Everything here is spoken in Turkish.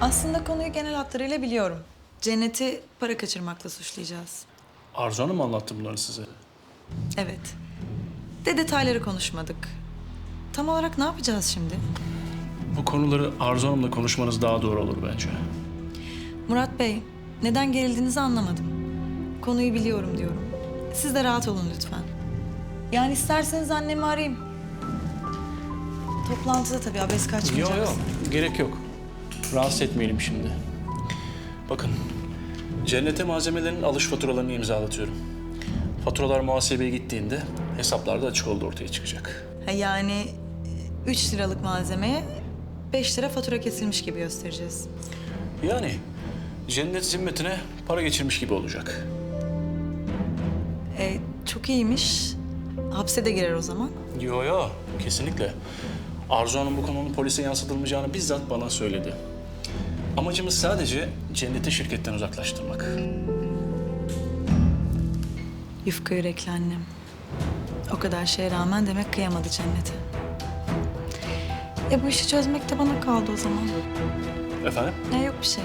Aslında konuyu genel hatlarıyla biliyorum. Cennet'i para kaçırmakla suçlayacağız. Arzu Hanım mı anlattı bunları size? Evet. De detayları konuşmadık. Tam olarak ne yapacağız şimdi? Bu konuları Arzu Hanım'la konuşmanız daha doğru olur bence. Murat Bey, neden gerildiğinizi anlamadım. Konuyu biliyorum diyorum. Siz de rahat olun lütfen. Yani isterseniz annemi arayayım. Toplantıda tabii abes Yok kaçmayacak. yok, gerek yok. Rahatsız etmeyelim şimdi. Bakın, cennete malzemelerin alış faturalarını imzalatıyorum. Faturalar muhasebeye gittiğinde hesaplarda açık olduğu ortaya çıkacak. Ha, yani 3 liralık malzemeye 5 lira fatura kesilmiş gibi göstereceğiz. Yani cennet zimmetine para geçirmiş gibi olacak. E, çok iyiymiş. Hapse de girer o zaman. Yo yo, kesinlikle. Arzu Hanım bu konunun polise yansıtılmayacağını bizzat bana söyledi. Amacımız sadece cenneti şirketten uzaklaştırmak. Yufka yürekli annem. O kadar şeye rağmen demek kıyamadı cennete. E bu işi çözmek de bana kaldı o zaman. Efendim? Ya yok bir şey.